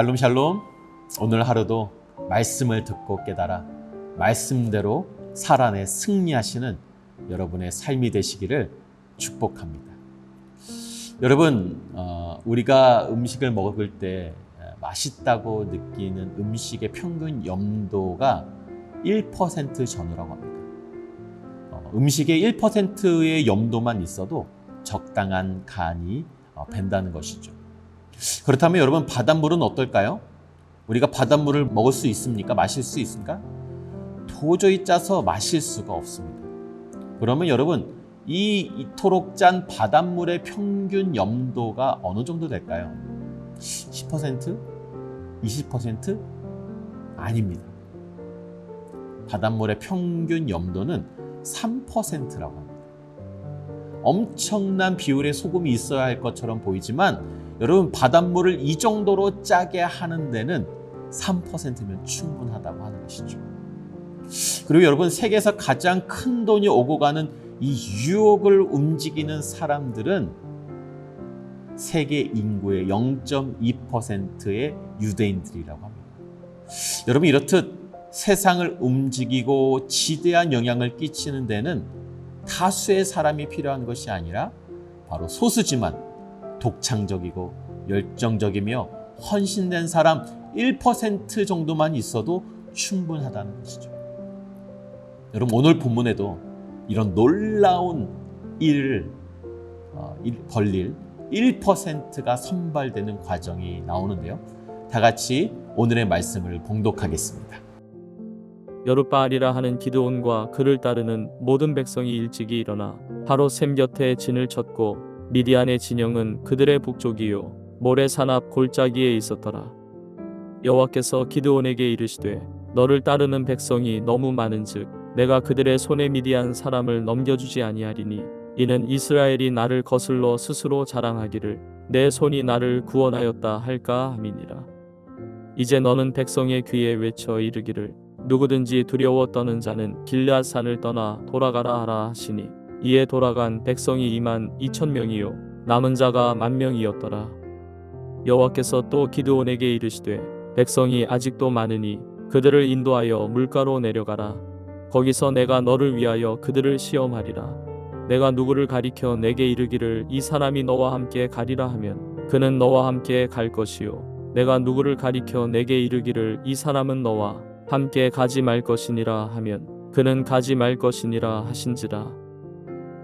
샬롬 샬롬. 오늘 하루도 말씀을 듣고 깨달아 말씀대로 살아내 승리하시는 여러분의 삶이 되시기를 축복합니다. 여러분, 어, 우리가 음식을 먹을 때 맛있다고 느끼는 음식의 평균 염도가 1% 전후라고 합니다. 어, 음식의 1%의 염도만 있어도 적당한 간이 어, 밴다는 것이죠. 그렇다면 여러분 바닷물은 어떨까요? 우리가 바닷물을 먹을 수 있습니까? 마실 수 있습니까? 도저히 짜서 마실 수가 없습니다. 그러면 여러분 이 이토록 짠 바닷물의 평균 염도가 어느 정도 될까요? 10%? 20%? 아닙니다. 바닷물의 평균 염도는 3%라고 합니다. 엄청난 비율의 소금이 있어야 할 것처럼 보이지만 여러분 바닷물을 이 정도로 짜게 하는 데는 3%면 충분하다고 하는 것이죠. 그리고 여러분 세계에서 가장 큰 돈이 오고 가는 이 유혹을 움직이는 사람들은 세계 인구의 0.2%의 유대인들이라고 합니다. 여러분 이렇듯 세상을 움직이고 지대한 영향을 끼치는 데는 다수의 사람이 필요한 것이 아니라 바로 소수지만 독창적이고 열정적이며 헌신된 사람 1% 정도만 있어도 충분하다는 것이죠. 여러분 오늘 본문에도 이런 놀라운 일을 벌릴 1%가 선발되는 과정이 나오는데요. 다 같이 오늘의 말씀을 봉독하겠습니다. 여룻바알이라 하는 기드온과 그를 따르는 모든 백성이 일찍이 일어나 바로 샘 곁에 진을 쳤고 미디안의 진영은 그들의 북쪽이요 모래산 앞 골짜기에 있었더라. 여호와께서 기드온에게 이르시되 너를 따르는 백성이 너무 많은즉 내가 그들의 손에 미디안 사람을 넘겨주지 아니하리니 이는 이스라엘이 나를 거슬러 스스로 자랑하기를 내 손이 나를 구원하였다 할까 함이니라. 이제 너는 백성의 귀에 외쳐 이르기를 누구든지 두려워 떠는 자는 길앗 산을 떠나 돌아가라 하라 하시니 이에 돌아간 백성이 2만 2천 명이요. 남은 자가 만 명이었더라. 여호와께서 또 기드온에게 이르시되 백성이 아직도 많으니 그들을 인도하여 물가로 내려가라. 거기서 내가 너를 위하여 그들을 시험하리라. 내가 누구를 가리켜 내게 이르기를 이 사람이 너와 함께 가리라 하면 그는 너와 함께 갈 것이요. 내가 누구를 가리켜 내게 이르기를 이 사람은 너와 함께 가지 말 것이니라 하면 그는 가지 말 것이니라 하신지라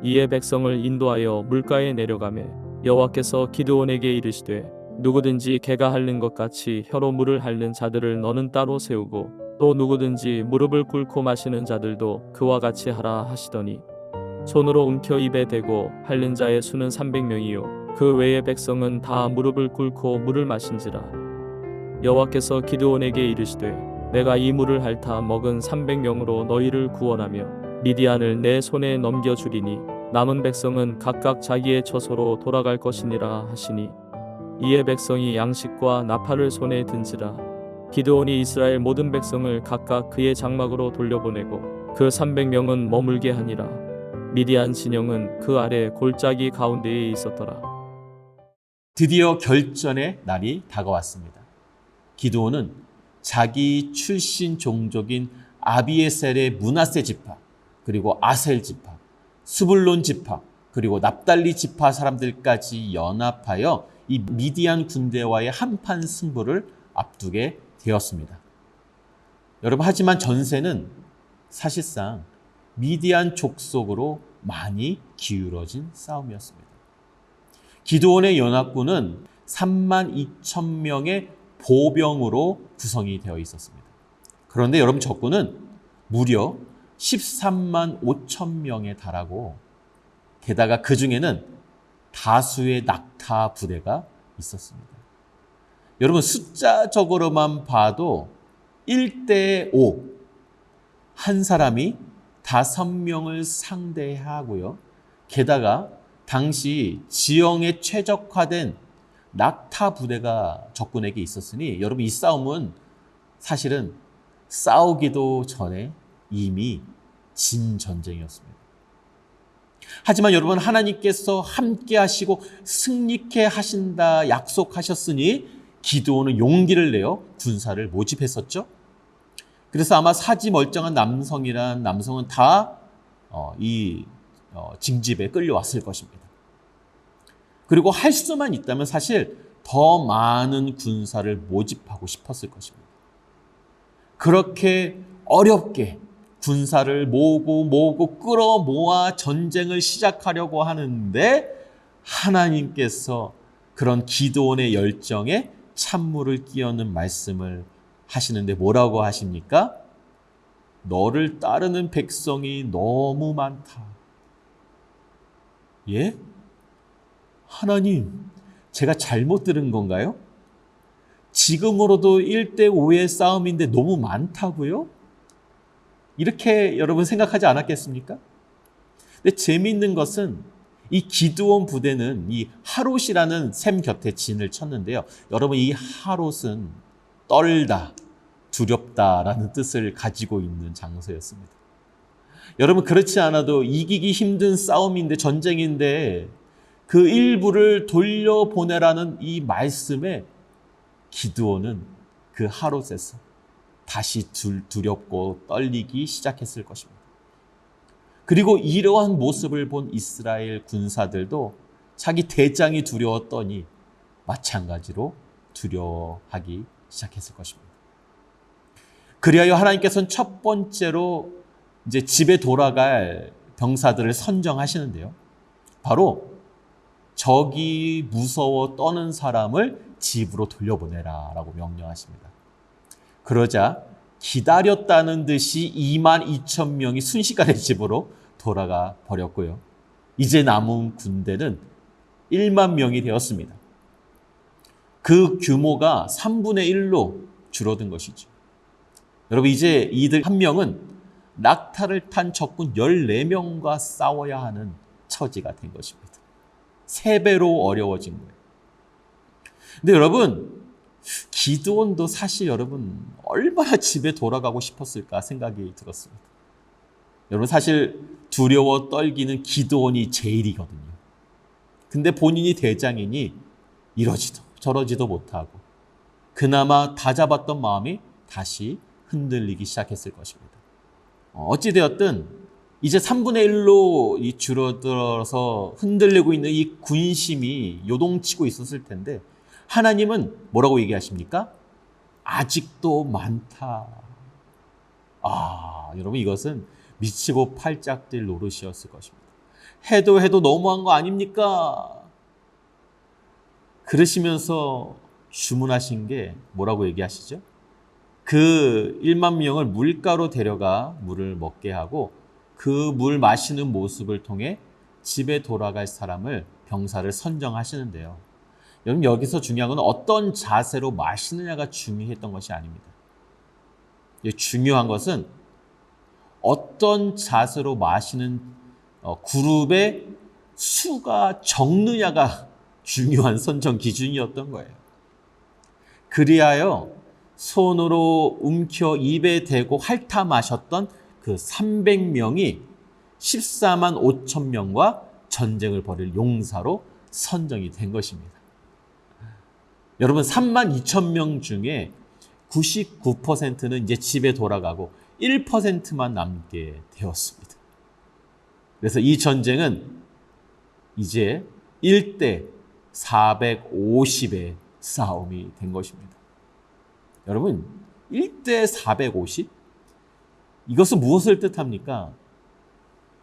이에 백성을 인도하여 물가에 내려가매 여호와께서 기드온에게 이르시되 누구든지 개가 핥는 것 같이 혀로 물을 핥는 자들을 너는 따로 세우고 또 누구든지 무릎을 꿇고 마시는 자들도 그와 같이 하라 하시더니 손으로 움켜 입에 대고 핥는 자의 수는 300명이요 그 외의 백성은 다 무릎을 꿇고 물을 마신지라. 여호와께서 기드온에게 이르시되 내가 이 물을 핥아 먹은 300명으로 너희를 구원하며 미디안을 내 손에 넘겨주리니 남은 백성은 각각 자기의 처소로 돌아갈 것이니라 하시니 이에 백성이 양식과 나팔을 손에 든지라. 기드온이 이스라엘 모든 백성을 각각 그의 장막으로 돌려보내고 그 300명은 머물게 하니라. 미디안 진영은 그 아래 골짜기 가운데에 있었더라. 드디어 결전의 날이 다가왔습니다. 기드온은 자기 출신 종족인 아비에셀의 문하세 지파, 그리고 아셀 지파, 수불론 지파, 그리고 납달리 지파 사람들까지 연합하여 이 미디안 군대와의 한판 승부를 앞두게 되었습니다. 여러분, 하지만 전세는 사실상 미디안 족속으로 많이 기울어진 싸움이었습니다. 기드온의 연합군은 3만 2천 명의 보병으로 구성이 되어 있었습니다. 그런데 여러분 적군은 무려 13만 5천 명에 달하고 게다가 그 중에는 다수의 낙타 부대가 있었습니다. 여러분 숫자적으로만 봐도 1대 5. 한 사람이 다섯 명을 상대하고요. 게다가 당시 지형에 최적화된 낙타 부대가 적군에게 있었으니 여러분 이 싸움은 사실은 싸우기도 전에 이미 진 전쟁이었습니다. 하지만 여러분 하나님께서 함께 하시고 승리케 하신다 약속하셨으니 기도원은 용기를 내어 군사를 모집했었죠. 그래서 아마 사지 멀쩡한 남성이란 남성은 다 어, 이 어, 징집에 끌려왔을 것입니다. 그리고 할 수만 있다면 사실 더 많은 군사를 모집하고 싶었을 것입니다. 그렇게 어렵게 군사를 모으고 모으고 끌어 모아 전쟁을 시작하려고 하는데 하나님께서 그런 기도원의 열정에 찬물을 끼얹는 말씀을 하시는데 뭐라고 하십니까? 너를 따르는 백성이 너무 많다. 예? 하나님, 제가 잘못 들은 건가요? 지금으로도 1대 5의 싸움인데 너무 많다고요? 이렇게 여러분 생각하지 않았겠습니까? 근데 재미있는 것은 이 기드온 부대는 이 하롯이라는 샘 곁에 진을 쳤는데요. 여러분 이 하롯은 떨다, 두렵다라는 뜻을 가지고 있는 장소였습니다. 여러분 그렇지 않아도 이기기 힘든 싸움인데 전쟁인데 그 일부를 돌려보내라는 이 말씀에 기드온은 그 하롯에서 다시 두렵고 떨리기 시작했을 것입니다. 그리고 이러한 모습을 본 이스라엘 군사들도 자기 대장이 두려웠더니 마찬가지로 두려워하기 시작했을 것입니다. 그리하여 하나님께서는 첫 번째로 이제 집에 돌아갈 병사들을 선정하시는데요. 바로 적이 무서워 떠는 사람을 집으로 돌려보내라라고 명령하십니다. 그러자 기다렸다는 듯이 2만 2천 명이 순식간에 집으로 돌아가 버렸고요. 이제 남은 군대는 1만 명이 되었습니다. 그 규모가 3분의 1로 줄어든 것이죠. 여러분, 이제 이들 한 명은 낙타를 탄 적군 14명과 싸워야 하는 처지가 된 것입니다. 세 배로 어려워진 거예요. 근데 여러분, 기드온도 사실 여러분 얼마나 집에 돌아가고 싶었을까 생각이 들었습니다. 여러분 사실 두려워 떨기는 기드온이 제일이거든요. 근데 본인이 대장이니 이러지도 저러지도 못하고 그나마 다잡았던 마음이 다시 흔들리기 시작했을 것입니다. 어찌되었든 이제 3분의 1로 이 줄어들어서 흔들리고 있는 이 군심이 요동치고 있었을 텐데 하나님은 뭐라고 얘기하십니까? 아직도 많다. 아, 여러분 이것은 미치고 팔짝 뛸 노릇이었을 것입니다. 해도 해도 너무한 거 아닙니까? 그러시면서 주문하신 게 뭐라고 얘기하시죠? 그 1만 명을 물가로 데려가 물을 먹게 하고 그 물 마시는 모습을 통해 집에 돌아갈 사람을 병사를 선정하시는데요. 여러분 여기서 중요한 건 어떤 자세로 마시느냐가 중요했던 것이 아닙니다. 중요한 것은 어떤 자세로 마시는 어, 그룹의 수가 적느냐가 중요한 선정 기준이었던 거예요. 그리하여 손으로 움켜 입에 대고 핥아 마셨던 그 300명이 14만 5천 명과 전쟁을 벌일 용사로 선정이 된 것입니다. 여러분 3만 2천 명 중에 99%는 이제 집에 돌아가고 1%만 남게 되었습니다. 그래서 이 전쟁은 이제 1대 450의 싸움이 된 것입니다. 여러분, 1대 450? 이것은 무엇을 뜻합니까?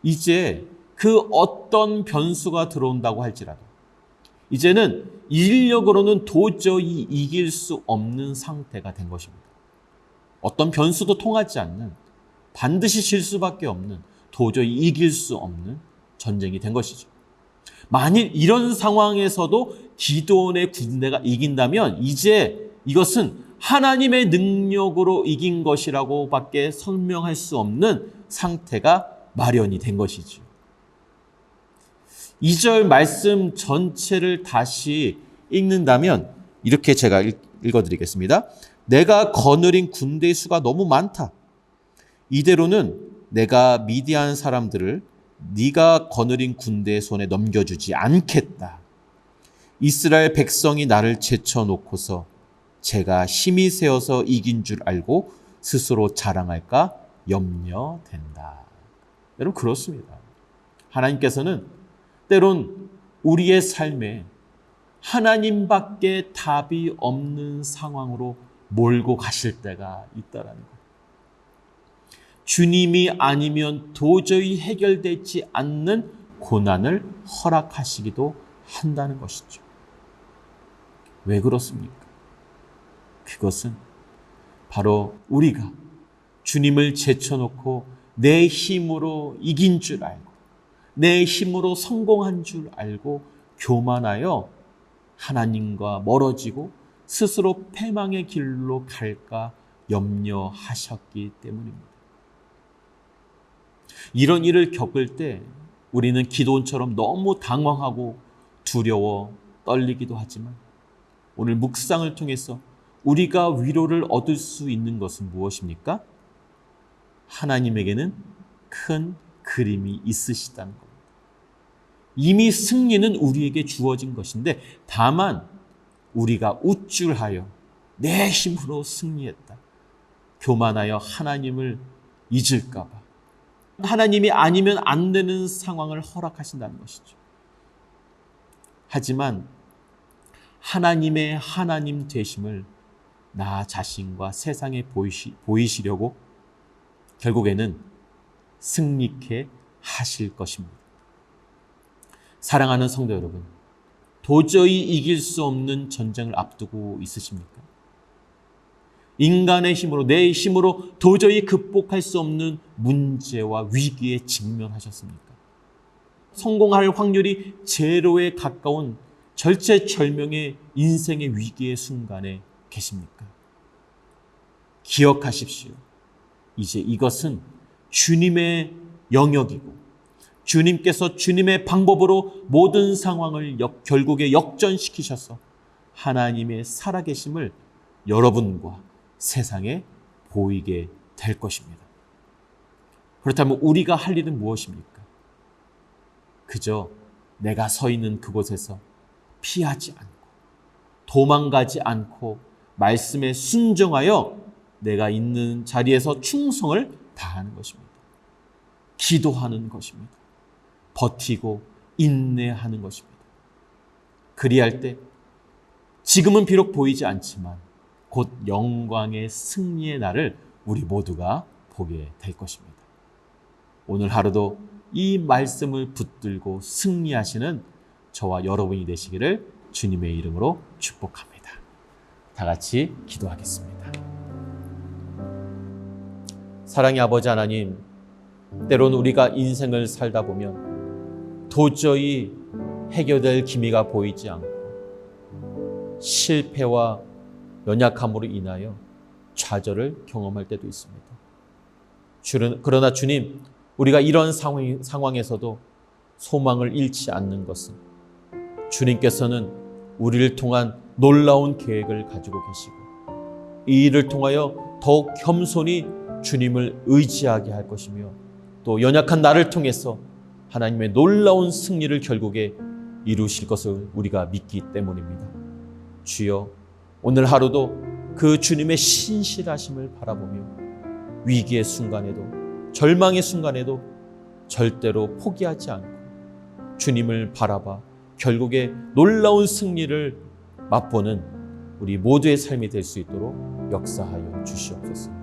이제 그 어떤 변수가 들어온다고 할지라도 이제는 인력으로는 도저히 이길 수 없는 상태가 된 것입니다. 어떤 변수도 통하지 않는 반드시 질 수밖에 없는 도저히 이길 수 없는 전쟁이 된 것이죠. 만일 이런 상황에서도 기도원의 군대가 이긴다면 이제 이것은 하나님의 능력으로 이긴 것이라고 밖에 설명할 수 없는 상태가 마련이 된 것이죠. 2절 말씀 전체를 다시 읽는다면 이렇게 제가 읽어드리겠습니다. 내가 거느린 군대의 수가 너무 많다. 이대로는 내가 미디안 사람들을 네가 거느린 군대의 손에 넘겨주지 않겠다. 이스라엘 백성이 나를 제쳐놓고서 제가 힘이 세어서 이긴 줄 알고 스스로 자랑할까 염려된다. 여러분 그렇습니다. 하나님께서는 때론 우리의 삶에 하나님밖에 답이 없는 상황으로 몰고 가실 때가 있다라는 것. 주님이 아니면 도저히 해결되지 않는 고난을 허락하시기도 한다는 것이죠. 왜 그렇습니까? 그것은 바로 우리가 주님을 제쳐놓고 내 힘으로 이긴 줄 알고 내 힘으로 성공한 줄 알고 교만하여 하나님과 멀어지고 스스로 패망의 길로 갈까 염려하셨기 때문입니다. 이런 일을 겪을 때 우리는 기도원처럼 너무 당황하고 두려워 떨리기도 하지만 오늘 묵상을 통해서 우리가 위로를 얻을 수 있는 것은 무엇입니까? 하나님에게는 큰 그림이 있으시다는 겁니다. 이미 승리는 우리에게 주어진 것인데 다만 우리가 우쭐하여 내 힘으로 승리했다. 교만하여 하나님을 잊을까봐 하나님이 아니면 안 되는 상황을 허락하신다는 것이죠. 하지만 하나님의 하나님 되심을 나 자신과 세상에 보이시, 보이시려고 결국에는 승리케 하실 것입니다. 사랑하는 성도 여러분, 도저히 이길 수 없는 전쟁을 앞두고 있으십니까? 인간의 힘으로, 내 힘으로 도저히 극복할 수 없는 문제와 위기에 직면하셨습니까? 성공할 확률이 제로에 가까운 절체절명의 인생의 위기의 순간에 계십니까? 기억하십시오. 이제 이것은 주님의 영역이고 주님께서 주님의 방법으로 모든 상황을 역, 결국에 역전시키셔서 하나님의 살아계심을 여러분과 세상에 보이게 될 것입니다. 그렇다면 우리가 할 일은 무엇입니까? 그저 내가 서 있는 그곳에서 피하지 않고 도망가지 않고 말씀에 순종하여 내가 있는 자리에서 충성을 다하는 것입니다. 기도하는 것입니다. 버티고 인내하는 것입니다. 그리할 때 지금은 비록 보이지 않지만 곧 영광의 승리의 날을 우리 모두가 보게 될 것입니다. 오늘 하루도 이 말씀을 붙들고 승리하시는 저와 여러분이 되시기를 주님의 이름으로 축복합니다. 다 같이 기도하겠습니다. 사랑의 아버지 하나님, 때론 우리가 인생을 살다 보면 도저히 해결될 기미가 보이지 않고 실패와 연약함으로 인하여 좌절을 경험할 때도 있습니다. 그러나 주님, 우리가 이런 상황, 상황에서도 소망을 잃지 않는 것은 주님께서는 우리를 통한 놀라운 계획을 가지고 계시고 이 일을 통하여 더욱 겸손히 주님을 의지하게 할 것이며 또 연약한 나를 통해서 하나님의 놀라운 승리를 결국에 이루실 것을 우리가 믿기 때문입니다. 주여 오늘 하루도 그 주님의 신실하심을 바라보며 위기의 순간에도 절망의 순간에도 절대로 포기하지 않고 주님을 바라봐 결국에 놀라운 승리를 맛보는 우리 모두의 삶이 될 수 있도록 역사하여 주시옵소서.